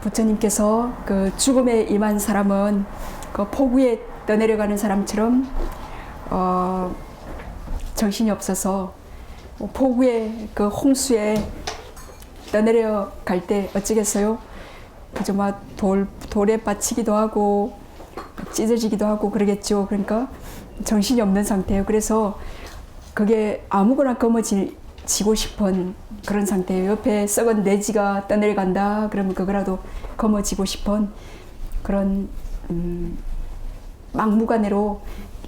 부처님께서 그 죽음에 임한 사람은 그 폭우에 떠내려가는 사람처럼 어, 정신이 없어서 폭우에 그 홍수에 떠내려 갈 때 어찌겠어요? 그저 막 돌, 돌에 받치기도 하고 찢어지기도 하고 그러겠죠. 그러니까 정신이 없는 상태예요. 그래서 그게 아무거나 거머 쥐고 싶은 그런 상태예요. 옆에 썩은 내지가 떠내려간다. 그러면 그거라도 거머쥐고 싶은 그런 음, 막무가내로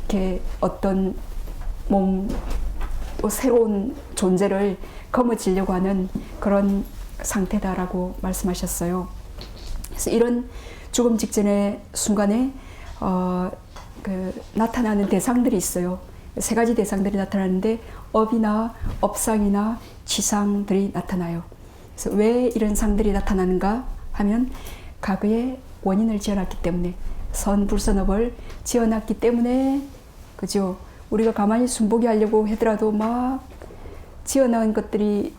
이렇게 어떤 몸 또 새로운 존재를 거머쥐려고 하는 그런 상태다라고 말씀하셨어요. 그래서 이런 죽음 직전의 순간에 어, 그 나타나는 대상들이 있어요. 세 가지 대상들이 나타나는데 업이나 업상이나 지상들이 나타나요. 그래서 왜 이런 상들이 나타나는가 하면 과거에 원인을 지어놨기 때문에 선불선업을 지어놨기 때문에 그죠. 우리가 가만히 순복이 하려고 하더라도 막 지어놓은 것들이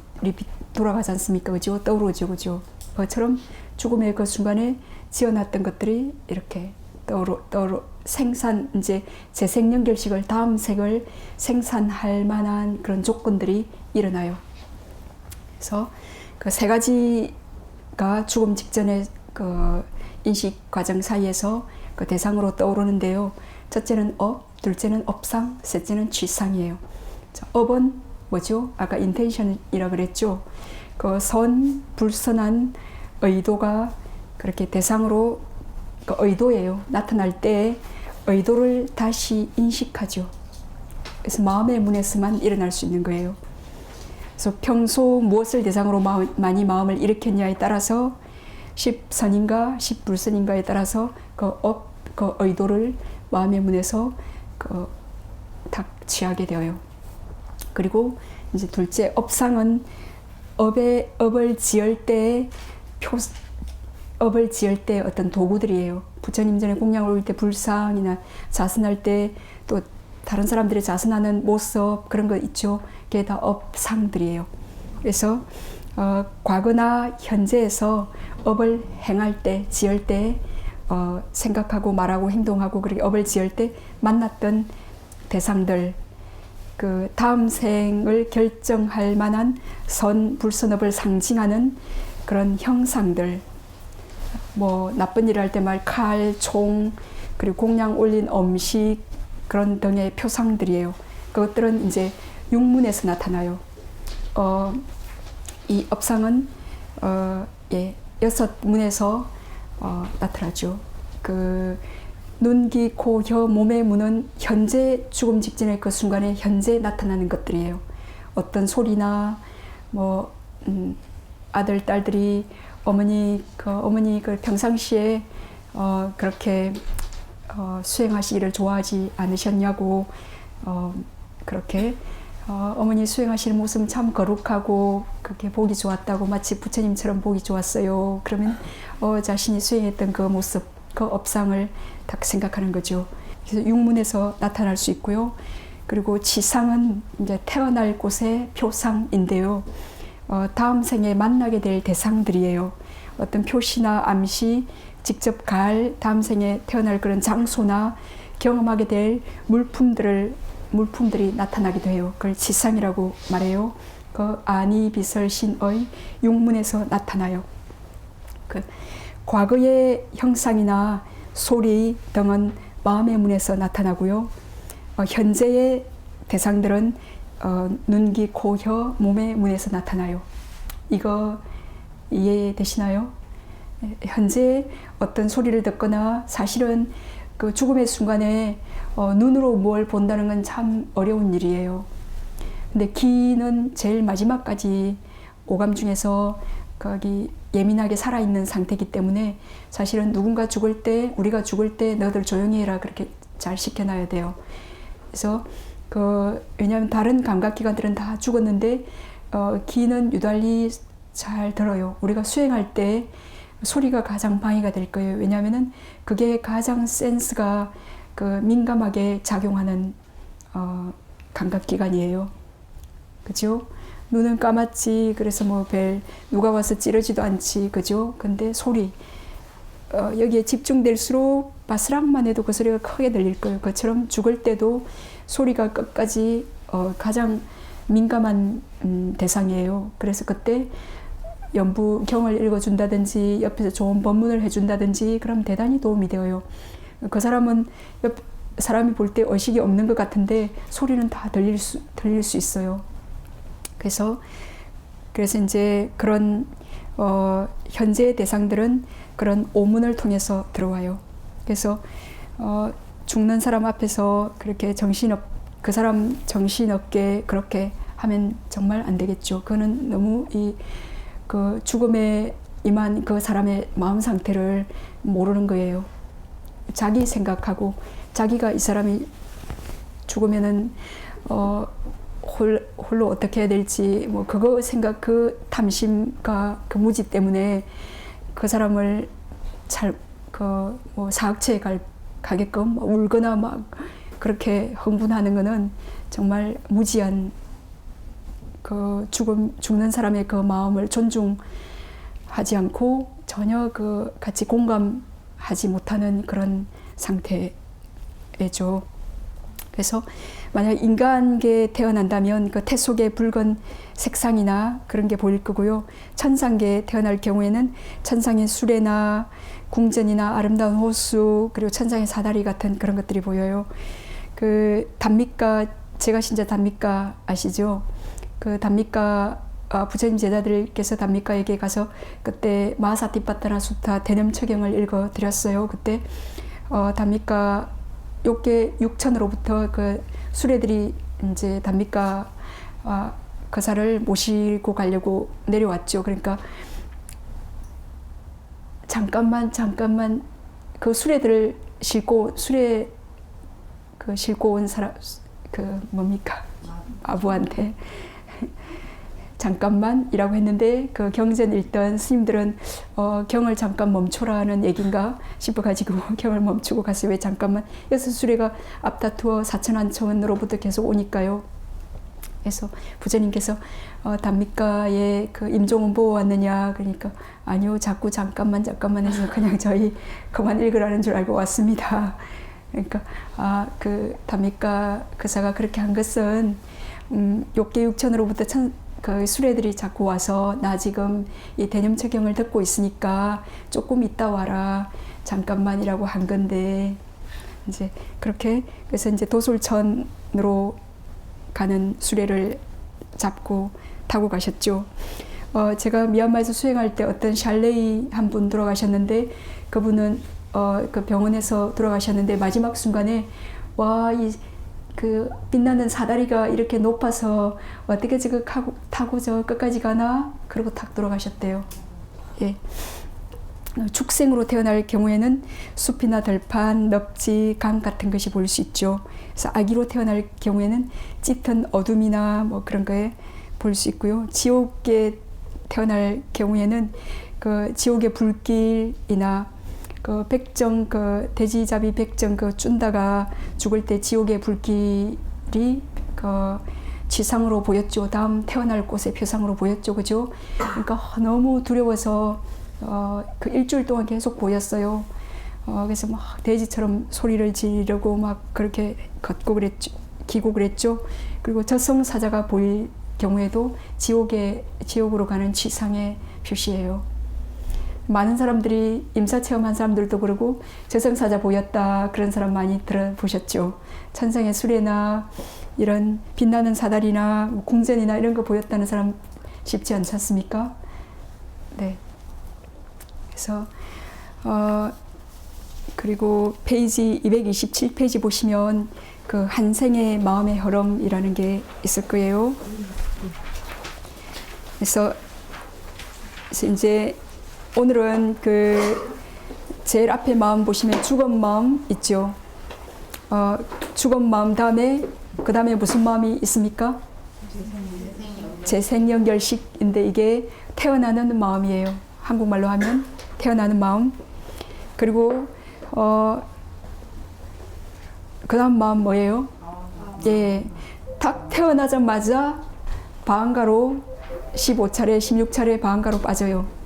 돌아가지 않습니까? 그죠? 떠오르죠, 그죠? 그처럼 죽음의 그 순간에 지어놨던 것들이 이렇게 떠오르, 떠오르, 생산, 이제 재생년 결식을, 다음 생을 생산할 만한 그런 조건들이 일어나요. 그래서 그 세 가지가 죽음 직전의 그 인식 과정 사이에서 그 대상으로 떠오르는데요. 첫째는 업, 둘째는 업상, 셋째는 취상이에요. 자, 업은 뭐죠? 아까 인텐션이라 그랬죠. 그 선, 불선한 의도가 그렇게 대상으로 그 의도예요. 나타날 때 의도를 다시 인식하죠. 그래서 마음의 문에서만 일어날 수 있는 거예요. 그래서 평소 무엇을 대상으로 마음, 많이 마음을 일으켰냐에 따라서 십선인가 십불선인가에 따라서 그 업, 그 의도를 마음의 문에서 그 딱 취하게 되어요. 그리고 이제 둘째 업상은 업에 업을 지을 때 표, 업을 지을 때 어떤 도구들이에요. 부처님 전에 공양을 올릴 때 불상이나 자선할 때 또 다른 사람들이 자선하는 모습 그런 거 있죠. 그게 다 업상들이에요. 그래서 어, 과거나 현재에서 업을 행할 때, 지을 때 어, 생각하고 말하고 행동하고 그렇게 업을 지을 때 만났던 대상들 그 다음 생을 결정할 만한 선 불선업을 상징하는 그런 형상들 뭐 나쁜 일을 할 때 말 칼, 총 그리고 공양 올린 음식 그런 등의 표상들이에요. 그것들은 이제 육문에서 나타나요. 어, 이 업상은 어, 예, 여섯 문에서 어, 나타나죠. 그 눈, 귀, 코, 혀, 몸의 문은 현재 죽음 직전의 그 순간에 현재 나타나는 것들이에요. 어떤 소리나 뭐 음, 아들 딸들이 어머니 그 어머니 그 평상시에 어, 그렇게 어, 수행하시기를 좋아하지 않으셨냐고 어, 그렇게 어, 어머니 수행하시는 모습 참 거룩하고 그렇게 보기 좋았다고 마치 부처님처럼 보기 좋았어요. 그러면 어, 자신이 수행했던 그 모습, 그 업상을 딱 생각하는 거죠. 그래서 육문에서 나타날 수 있고요. 그리고 지상은 이제 태어날 곳의 표상인데요. 어, 다음 생에 만나게 될 대상들이에요. 어떤 표시나 암시, 직접 갈 다음 생에 태어날 그런 장소나 경험하게 될 물품들을 물품들이 나타나기도 해요. 그걸 지상이라고 말해요. 그 아니 비설 신의 육문에서 나타나요. 그 과거의 형상이나 소리 등은 마음의 문에서 나타나고요. 어, 현재의 대상들은 어, 눈, 귀, 코, 혀, 몸의 문에서 나타나요. 이거 이해되시나요? 현재 어떤 소리를 듣거나 사실은 그 죽음의 순간에 어, 눈으로 뭘 본다는 건 참 어려운 일이에요. 근데 귀는 제일 마지막까지 오감 중에서 거기 예민하게 살아있는 상태이기 때문에 사실은 누군가 죽을 때 우리가 죽을 때 너희들 조용히 해라 그렇게 잘 시켜놔야 돼요. 그래서 그 왜냐하면 다른 감각기관들은 다 죽었는데 어, 귀는 유달리 잘 들어요. 우리가 수행할 때 소리가 가장 방해가 될 거예요. 왜냐하면은 그게 가장 센스가 그 민감하게 작용하는 어, 감각 기관이에요. 그죠? 눈은 까맣지 그래서 뭐 별 누가 와서 찌르지도 않지 그죠? 근데 소리 어, 여기에 집중될수록 바스락만 해도 그 소리가 크게 들릴 거예요. 그처럼 죽을 때도 소리가 끝까지 어, 가장 민감한 음, 대상이에요. 그래서 그때 연부경을 읽어준다든지 옆에서 좋은 법문을 해준다든지 그럼 대단히 도움이 되어요. 그 사람은 옆 사람이 볼 때 의식이 없는 것 같은데 소리는 다 들릴 수 들릴 수 있어요. 그래서 그래서 이제 그런 어, 현재의 대상들은 그런 오문을 통해서 들어와요. 그래서 어, 죽는 사람 앞에서 그렇게 정신없 그 사람 정신없게 그렇게 하면 정말 안 되겠죠. 그거는 너무 이 그 죽음에 임한 그 사람의 마음 상태를 모르는 거예요. 자기 생각하고 자기가 이 사람이 죽으면은 어 홀, 홀로 어떻게 해야 될지 뭐 그거 생각 그 탐심과 그 무지 때문에 그 사람을 잘 그 뭐 사학체에 갈 가게끔 뭐 울거나 막 그렇게 흥분하는 거는 정말 무지한 그 죽음 죽는 사람의 그 마음을 존중하지 않고 전혀 그 같이 공감하지 못하는 그런 상태죠. 그래서 만약 인간계에 태어난다면 그 태 속의 붉은 색상이나 그런 게 보일 거고요. 천상계에 태어날 경우에는 천상의 수레나 궁전이나 아름다운 호수 그리고 천상의 사다리 같은 그런 것들이 보여요. 그 단미가 제가 신자 단미가 아시죠? 그 단미가 아, 부처님 제자들께서 단미가에게 가서 그때 마사티파타나 수타 대념처경을 읽어 드렸어요. 그때 어, 단미가 욕계 6천으로부터 그 수레들이 이제 단미가 아, 그사를 모시고 가려고 내려왔죠. 그러니까 잠깐만 잠깐만 그 수레들을 싣고 수레 그 싣고 온 사람 그 뭡니까 아부한테 잠깐만 이라고 했는데 그 경전 읽던 스님들은 어, 경을 잠깐 멈춰라는 얘긴가 싶어가지고 경을 멈추고 갔어요. 왜 잠깐만? 여섯 수레가 앞다투어 사천안청으로부터 계속 오니까요. 그래서 부처님께서 어, 단미가에 그 임종은 보고 왔느냐 그러니까 아니요 자꾸 잠깐만 잠깐만 해서 그냥 저희 그만 읽으라는 줄 알고 왔습니다. 그러니까 아 그 단미가 그사가 그렇게 한 것은 음, 욕계 육천으로부터 천, 그 수레들이 자꾸 와서 나 지금 이 대념처경을 듣고 있으니까 조금 있다 와라 잠깐만이라고 한 건데 이제 그렇게 그래서 이제 도솔천으로 가는 수레를 잡고 타고 가셨죠. 어, 제가 미얀마에서 수행할 때 어떤 샬레이 한 분 돌아가셨는데 그분은 어, 그 병원에서 돌아가셨는데 마지막 순간에 와 이 그 빛나는 사다리가 이렇게 높아서 어떻게 저거 타고, 타고 저 끝까지 가나? 그러고 탁 돌아가셨대요. 예. 축생으로 태어날 경우에는 숲이나 들판, 넙지, 강 같은 것이 보일 수 있죠. 그래서 아기로 태어날 경우에는 짙은 어둠이나 뭐 그런 거에 볼 수 있고요. 지옥에 태어날 경우에는 그 지옥의 불길이나 그 백정 그 돼지잡이 백정 그 쭌다가 죽을 때 지옥의 불길이 그 지상으로 보였죠. 다음 태어날 곳의 표상으로 보였죠. 그죠? 그러니까 너무 두려워서 어, 그 일주일 동안 계속 보였어요. 어, 그래서 막 돼지처럼 소리를 지르고 막 그렇게 걷고 그랬죠. 기고 그랬죠. 그리고 저승 사자가 보일 경우에도 지옥에, 지옥으로 가는 지상의 표시예요. 많은 사람들이 임사 체험한 사람들도 그러고 저승사자 보였다 그런 사람 많이 들어보셨죠. 천상의 수레나 이런 빛나는 사다리나 궁전이나 이런 거 보였다는 사람 쉽지 않지 않습니까? 네. 그래서 어 그리고 페이지 227페이지 보시면 그 한생의 마음의 흐름이라는 게 있을 거예요. 그래서 이제 오늘은 그 제일 앞에 마음 보시면 죽은 마음 있죠. 어, 죽은 마음 다음에 그 다음에 무슨 마음이 있습니까? 재생연결식인데 이게 태어나는 마음이에요. 한국말로 하면 태어나는 마음. 그리고 어, 그 다음 마음 뭐예요? 예, 딱 태어나자마자 방가로 15차례, 16차례 방가로 빠져요.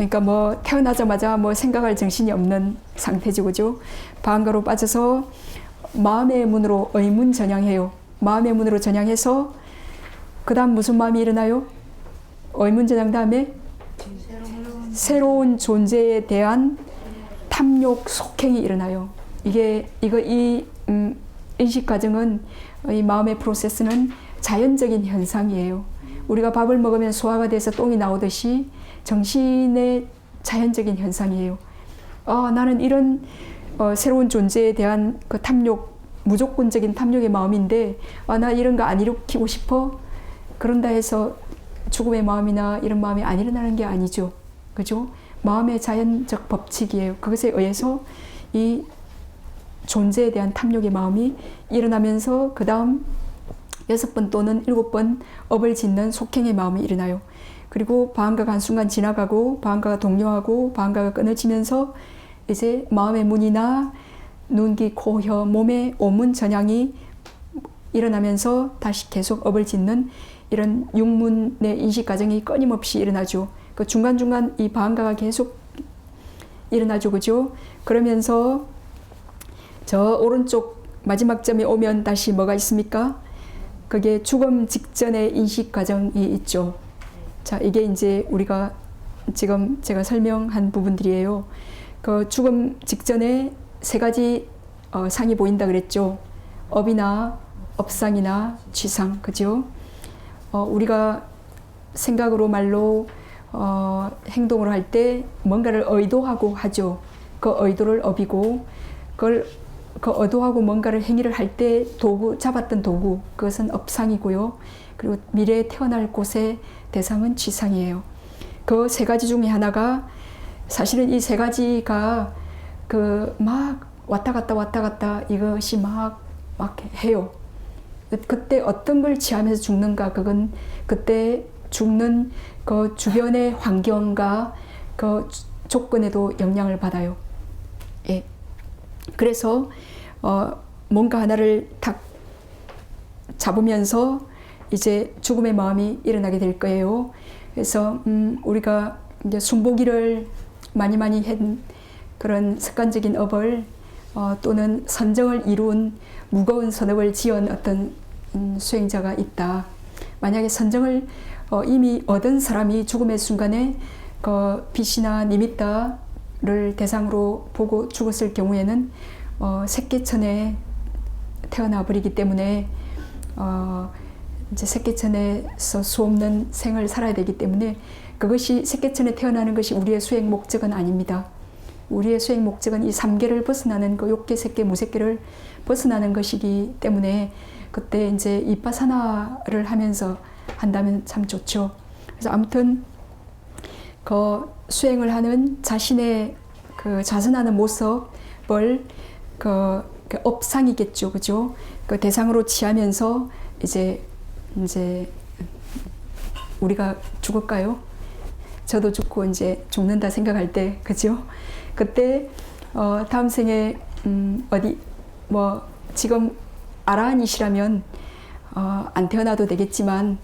그러니까 뭐 태어나자마자 뭐 생각할 정신이 없는 상태죠, 그죠? 방가로 빠져서 마음의 문으로 의문 전향해요. 마음의 문으로 전향해서 그다음 무슨 마음이 일어나요? 의문 전향 다음에 새로운 존재에 대한 탐욕 속행이 일어나요. 이게 이거 이 음, 인식 과정은 이 마음의 프로세스는 자연적인 현상이에요. 우리가 밥을 먹으면 소화가 돼서 똥이 나오듯이 정신의 자연적인 현상이에요. 아, 나는 이런 어, 새로운 존재에 대한 그 탐욕, 무조건적인 탐욕의 마음인데, 아, 나 이런 거 안 일으키고 싶어? 그런다 해서 죽음의 마음이나 이런 마음이 안 일어나는 게 아니죠. 그죠? 마음의 자연적 법칙이에요. 그것에 의해서 이 존재에 대한 탐욕의 마음이 일어나면서 그 다음 여섯 번 또는 일곱 번 업을 짓는 속행의 마음이 일어나요. 그리고 방가가 한순간 지나가고 방가가 동료하고 방가가 끊어지면서 이제 마음의 문이나 눈, 귀, 코, 혀, 몸의 오문 전향이 일어나면서 다시 계속 업을 짓는 이런 육문의 인식 과정이 끊임없이 일어나죠. 그 중간중간 이 방가가 계속 일어나죠. 그죠? 그러면서 저 오른쪽 마지막 점에 오면 다시 뭐가 있습니까? 그게 죽음 직전의 인식 과정이 있죠. 자, 이게 이제 우리가 지금 제가 설명한 부분들이에요. 그 죽음 직전에 세 가지 어, 상이 보인다 그랬죠. 업이나 업상이나 취상, 그죠? 어, 우리가 생각으로 말로 어, 행동을 할 때 뭔가를 의도하고 하죠. 그 의도를 업이고 그걸 그 의도하고 뭔가를 행위를 할 때 도구 잡았던 도구 그것은 업상이고요. 그리고 미래에 태어날 곳의 대상은 취상이에요. 그 세 가지 중에 하나가 사실은 이 세 가지가 그 막 왔다 갔다 왔다 갔다 이것이 막 막 해요. 그때 어떤 걸 취하면서 죽는가 그건 그때 죽는 그 주변의 환경과 그 조건에도 영향을 받아요. 예. 그래서 어 뭔가 하나를 탁 잡으면서 이제 죽음의 마음이 일어나게 될 거예요. 그래서 음 우리가 이제 순보기를 많이 많이 한 그런 습관적인 업을 어 또는 선정을 이룬 무거운 선업을 지은 어떤 음 수행자가 있다. 만약에 선정을 어 이미 얻은 사람이 죽음의 순간에 그 빛이나 니미따를 대상으로 보고 죽었을 경우에는 어, 새끼천에 태어나 버리기 때문에 어, 이제 새끼천에서 수 없는 생을 살아야 되기 때문에 그것이 새끼천에 태어나는 것이 우리의 수행 목적은 아닙니다. 우리의 수행 목적은 이 삼계를 벗어나는 그 욕계, 색계, 무색계를 벗어나는 것이기 때문에 그때 이제 이빠사나를 하면서 한다면 참 좋죠. 그래서 아무튼 그 수행을 하는 자신의 그 자선하는 모습을 그, 그 업상이겠죠, 그죠? 그 대상으로 취하면서 이제 이제 우리가 죽을까요? 저도 죽고 이제 죽는다 생각할 때, 그죠? 그때 어, 다음 생에 음, 어디 뭐 지금 아라한이시라면 어, 안 태어나도 되겠지만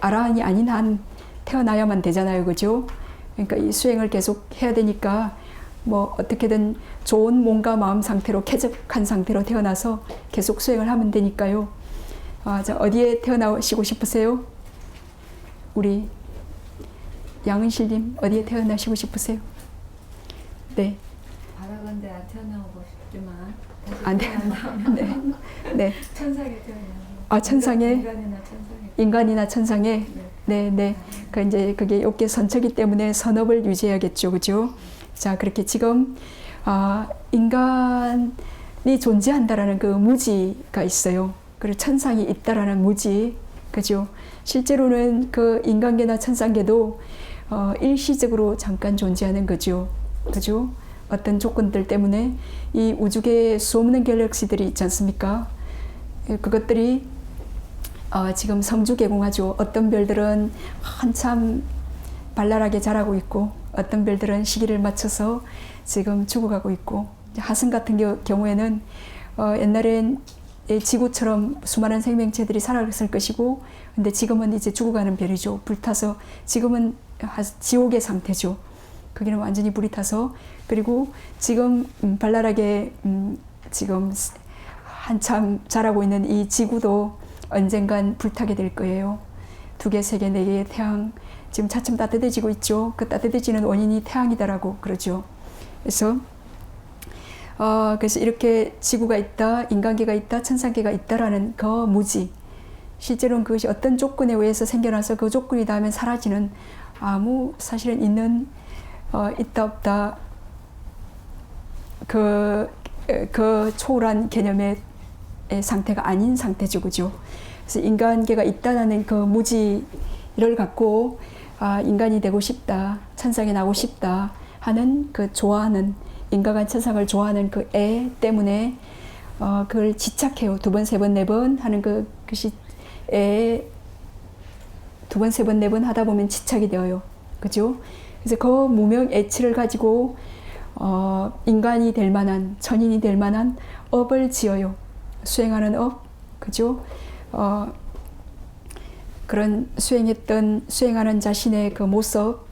아라한이 아닌 한 태어나야만 되잖아요, 그죠? 그러니까 이 수행을 계속 해야 되니까 뭐 어떻게든 좋은 몸과 마음 상태로 쾌적한 상태로 태어나서 계속 수행을 하면 되니까요. 아, 자, 어디에 태어나시고 싶으세요? 우리 양은실님 어디에 태어나시고 싶으세요? 네. 바라건대 안 태어나고 싶지만 다시 안 돼. 태어난다면 네. 네. 천상에 태어나. 아, 천상에? 인간이나 천상에. 인간이나 천상에 네. 네, 네. 그 이제 그게 욕계 선처기 때문에 선업을 유지해야겠죠. 그죠? 자, 그렇게 지금 아, 인간이 존재한다라는 그 무지가 있어요. 그리고 천상이 있다라는 무지. 그죠? 실제로는 그 인간계나 천상계도 어, 일시적으로 잠깐 존재하는 거죠. 그죠? 어떤 조건들 때문에 이 우주계에 수없는 갤럭시들이 있지 않습니까? 예, 그것들이 어, 지금 성주 개공하죠. 어떤 별들은 한참 발랄하게 자라고 있고 어떤 별들은 시기를 맞춰서 지금 죽어가고 있고 하승 같은 겨- 경우에는 어, 옛날엔 예, 지구처럼 수많은 생명체들이 살아갔을 것이고 근데 지금은 이제 죽어가는 별이죠. 불타서 지금은 하- 지옥의 상태죠. 거기는 완전히 불이 타서 그리고 지금 음, 발랄하게 음, 지금 스- 한참 자라고 있는 이 지구도 언젠간 불타게 될 거예요. 두 개, 세 개, 네 개의 태양 지금 차츰 따뜻해지고 있죠. 그 따뜻해지는 원인이 태양이다라고 그러죠. 그래서 어, 그래서 이렇게 지구가 있다, 인간계가 있다, 천상계가 있다라는 그 무지. 실제로는 그것이 어떤 조건에 의해서 생겨나서 그 조건이 닿으면 사라지는 아무 사실은 있는 어, 있다 없다 그, 에, 그 초월한 개념의 의 상태가 아닌 상태죠, 그죠? 그래서 인간계가 있다라는 그 무지를 갖고 아, 인간이 되고 싶다, 천상에 나고 싶다 하는 그 좋아하는 인간과 천상을 좋아하는 그 애 때문에 어, 그걸 지착해요. 두 번, 세 번, 네 번 하는 그 것이 애 두 번, 세 번, 네 번 하다 보면 지착이 되어요. 그죠? 그래서 그 무명 애치를 가지고 어, 인간이 될 만한, 천인이 될 만한 업을 지어요. 수행하는 업, 그죠? 어, 그런 수행했던, 수행하는 자신의 그 모습,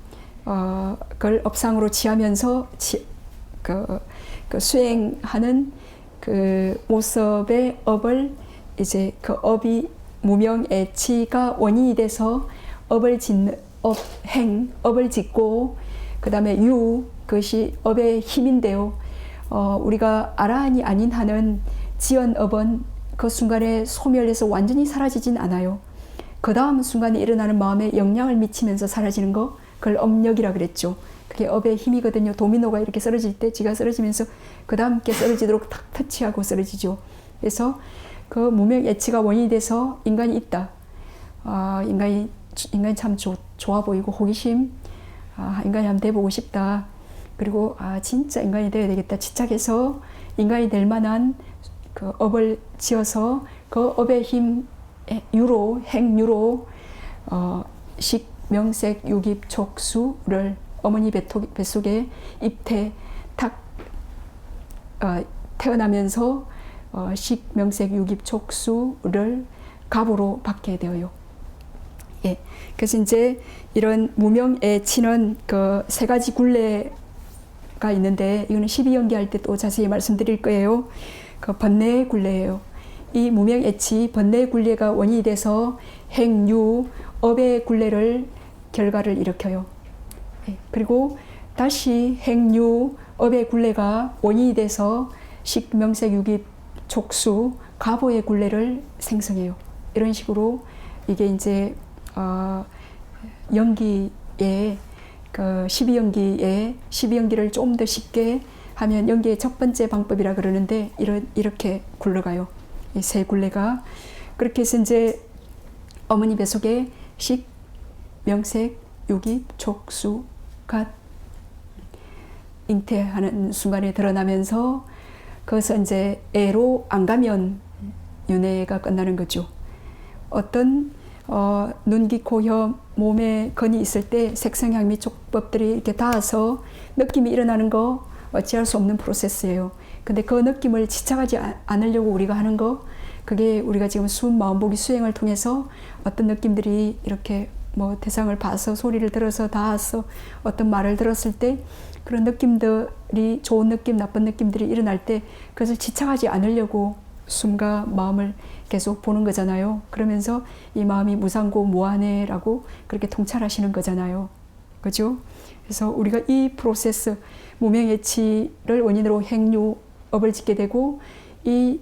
어, 그걸 업상으로 취하면서 지, 그, 그 수행하는 그 모습의 업을 이제 그 업이 무명애치가 원인이 돼서 업을 짓는 업, 행, 업을 짓고 그 다음에 유, 그것이 업의 힘인데요. 어, 우리가 아라한이 아닌 한은 지연 업은 그 순간에 소멸해서 완전히 사라지진 않아요. 그 다음 순간에 일어나는 마음에 영향을 미치면서 사라지는 거, 그걸 업력이라 그랬죠. 그게 업의 힘이거든요. 도미노가 이렇게 쓰러질 때 지가 쓰러지면서 그 다음 게 쓰러지도록 탁 터치하고 쓰러지죠. 그래서 그 무명 예치가 원인이 돼서 인간이 있다. 아, 인간이 인간이 참 좋, 좋아 보이고 호기심, 아, 인간이 한번 돼보고 싶다. 그리고 아 진짜 인간이 돼야 되겠다. 지착해서 인간이 될 만한 그 업을 지어서 그 업의 힘 유로 행유로 어, 식 명색 유깁 촉수를 어머니 뱃속, 뱃속에 입태 탁 어, 태어나면서 어, 식 명색 유깁 촉수를 갑으로 받게 되어요. 예. 그래서 이제 이런 무명에 치는 그 세 가지 굴레가 있는데 이거는 12연기 할 때 또 자세히 말씀드릴 거예요. 그 번뇌의 굴레예요. 이 무명애치 번뇌의 굴레가 원인이 돼서 행유 업의 굴레를 결과를 일으켜요. 예. 그리고 다시 행유 업의 굴레가 원인이 돼서 식명색 유기 족수 가보의 굴레를 생성해요. 이런 식으로 이게 이제 어, 연기에 그 12연기에 12연기를 좀 더 쉽게 하면 연기의 첫 번째 방법이라 그러는데 이런 이렇게 굴러가요. 이세 굴레가 그렇게 해서 이제 어머니 뱃속에 식, 명색, 유기, 촉수가 잉태하는 순간에 드러나면서 거기서 이제 애로 안 가면 윤회가 끝나는 거죠. 어떤 어, 눈, 귀, 코, 혀, 몸에 건이 있을 때 색성향 미 촉법들이 이렇게 닿아서 느낌이 일어나는 거 어찌할 수 없는 프로세스예요. 근데 그 느낌을 지착하지 아- 않으려고 우리가 하는 거 그게 우리가 지금 숨 마음보기 수행을 통해서 어떤 느낌들이 이렇게 뭐 대상을 봐서 소리를 들어서 닿아서 어떤 말을 들었을 때 그런 느낌들이 좋은 느낌 나쁜 느낌들이 일어날 때 그것을 지착하지 않으려고 숨과 마음을 계속 보는 거잖아요. 그러면서 이 마음이 무상고 무한해라고 그렇게 통찰하시는 거잖아요. 그죠? 그래서 우리가 이 프로세스 무명예치를 원인으로 행유 업을 짓게 되고 이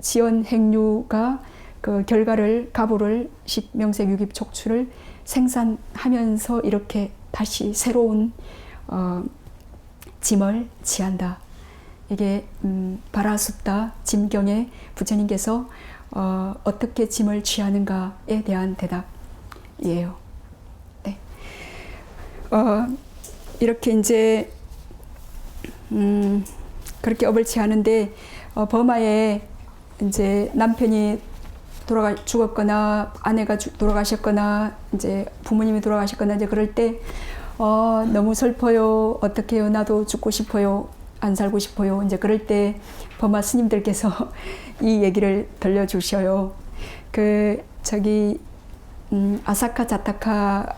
지연 행유가 그 결과를 가부를 식명색 유깁 촉출을 생산하면서 이렇게 다시 새로운 어, 짐을 지한다. 이게 음, 바라sup다 짐경에 부처님께서 어, 어떻게 짐을 취하는가에 대한 대답이에요. 네. 어, 이렇게 이제 음, 그렇게 업을 취하는데 어, 버마에 이제 남편이 돌아가 죽었거나 아내가 주- 돌아가셨거나 이제 부모님이 돌아가셨거나 이제 그럴 때 어, 너무 슬퍼요. 어떡해요. 나도 죽고 싶어요. 안 살고 싶어요. 이제 그럴 때 버마 스님들께서 이 얘기를 들려주셔요. 그 저기 음, 아사카 자타카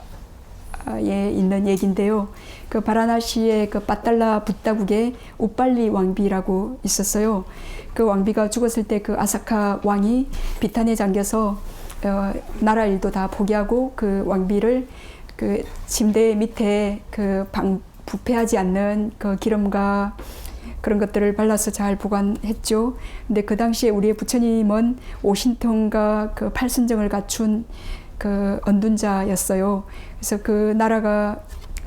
에 있는 얘기인데요. 그 바라나시의 그 빠달라 붓다국에 우빨리 왕비라고 있었어요. 그 왕비가 죽었을 때 그 아사카 왕이 비탄에 잠겨서 어, 나라 일도 다 포기하고 그 왕비를 그 침대 밑에 그 방, 부패하지 않는 그 기름과 그런 것들을 발라서 잘 보관했죠. 근데 그 당시에 우리의 부처님은 오신통과 그 팔순정을 갖춘 그 언둔자였어요. 그래서 그 나라가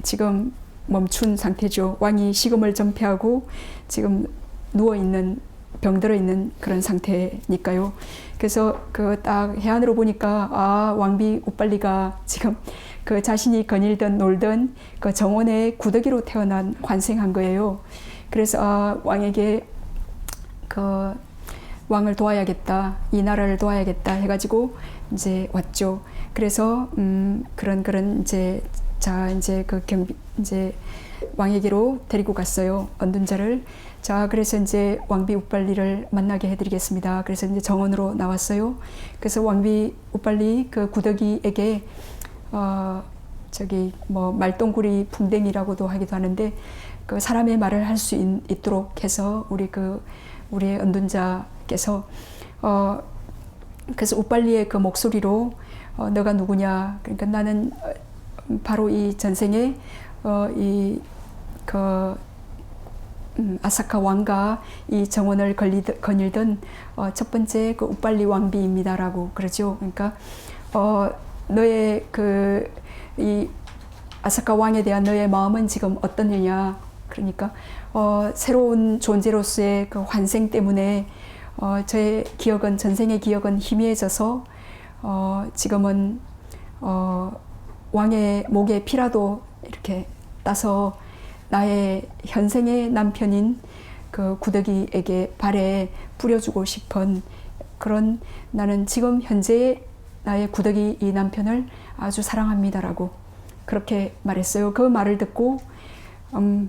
지금 멈춘 상태죠. 왕이 시금을 전폐하고 지금 누워 있는 병들어 있는 그런 상태니까요. 그래서 그 딱 해안으로 보니까 아 왕비 우빨리가 지금 그 자신이 거닐던 놀던 그 정원의 구더기로 태어난 환생한 거예요. 그래서 아 왕에게 그 왕을 도와야겠다, 이 나라를 도와야겠다 해가지고 이제 왔죠. 그래서 음 그런 그런 이제 자 이제 그 경비 이제 왕에게로 데리고 갔어요 언둔자를. 자 그래서 이제 왕비 우빨리를 만나게 해드리겠습니다. 그래서 이제 정원으로 나왔어요. 그래서 왕비 우빨리 그 구더기에게 어 저기 뭐 말똥구리 풍뎅이라고도 하기도 하는데 그 사람의 말을 할 수 있도록 해서 우리 그 우리의 언둔자께서 어 그래서 우빨리의 그 목소리로 어, 너가 누구냐 그러니까 나는 어, 바로 이 전생에 어, 이그 음, 아사카 왕과 이 정원을 걸리드, 거닐던 어, 첫 번째 그 우빨리 왕비입니다라고 그러죠. 그러니까 어, 너의 그 이 아사카 왕에 대한 너의 마음은 지금 어떠느냐. 그러니까 어, 새로운 존재로서의 그 환생 때문에 어, 저의 기억은 전생의 기억은 희미해져서 어, 지금은 어, 왕의 목에 피라도 이렇게 따서 나의 현생의 남편인 그 구더기에게 발에 뿌려주고 싶은 그런 나는 지금 현재의 나의 구더기 이 남편을 아주 사랑합니다라고 그렇게 말했어요. 그 말을 듣고 음,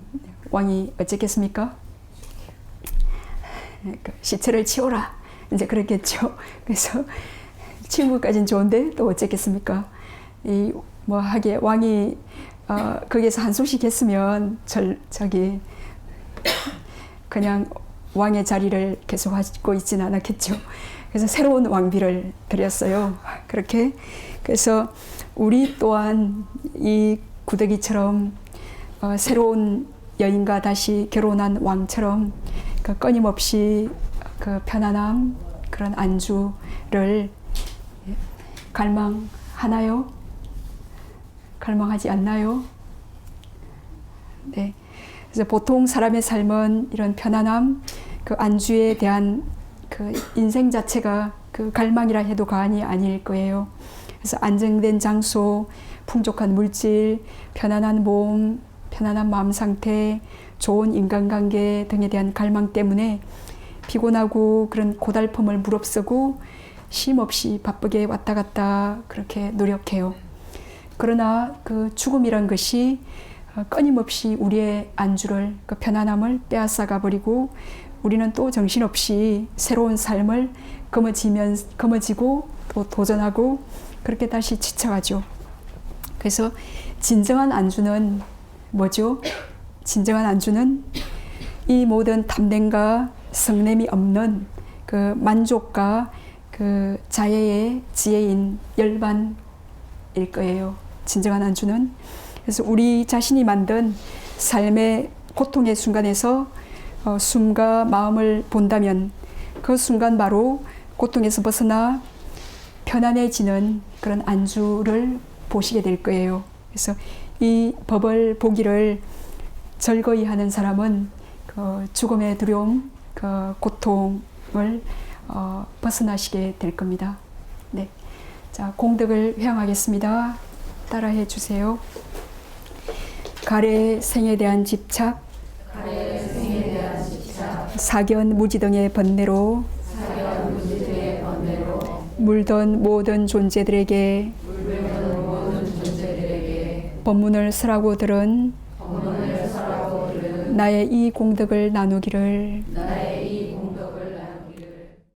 왕이 어쨌겠습니까? 그 시체를 치워라 이제 그랬겠죠. 그래서 것까지는 좋은데 또 어쨌겠습니까? 이 뭐 하게 왕이 어, 거기에서 한숨씩 했으면 절, 저기 그냥 왕의 자리를 계속 하고 있지는 않았겠죠. 그래서 새로운 왕비를 드렸어요. 그렇게 그래서 우리 또한 이 구더기처럼 어, 새로운 여인과 다시 결혼한 왕처럼 그 끊임없이 그 편안함 그런 안주를 갈망하나요? 갈망하지 않나요? 네. 그래서 보통 사람의 삶은 이런 편안함, 그 안주에 대한 그 인생 자체가 그 갈망이라 해도 과언이 아닐 거예요. 그래서 안정된 장소, 풍족한 물질, 편안한 몸, 편안한 마음 상태, 좋은 인간관계 등에 대한 갈망 때문에 피곤하고 그런 고달픔을 무릅쓰고 쉼 없이 바쁘게 왔다 갔다 그렇게 노력해요. 그러나 그 죽음이란 것이 어, 끊임없이 우리의 안주를 그 편안함을 빼앗아가 버리고 우리는 또 정신없이 새로운 삶을 거머쥐면 거머쥐고 또 도전하고 그렇게 다시 지쳐가죠. 그래서 진정한 안주는 뭐죠? 진정한 안주는 이 모든 탐냄과 성냄이 없는 그 만족과 그 자애의 지혜인 열반일 거예요. 진정한 안주는 그래서 우리 자신이 만든 삶의 고통의 순간에서 어, 숨과 마음을 본다면 그 순간 바로 고통에서 벗어나 편안해지는 그런 안주를 보시게 될 거예요. 그래서 이 법을 보기를 즐거이 하는 사람은 그 죽음의 두려움, 그 고통을 어, 벗어나시게 될 겁니다. 네. 자, 공덕을 회항하겠습니다. 따라해 주세요. 가래 생에 대한 집착, 사견 무지 등의 번뇌로, 물던 모든 존재들에게, 법문을 쓰라고 들은 나의 이 공덕을 나누기를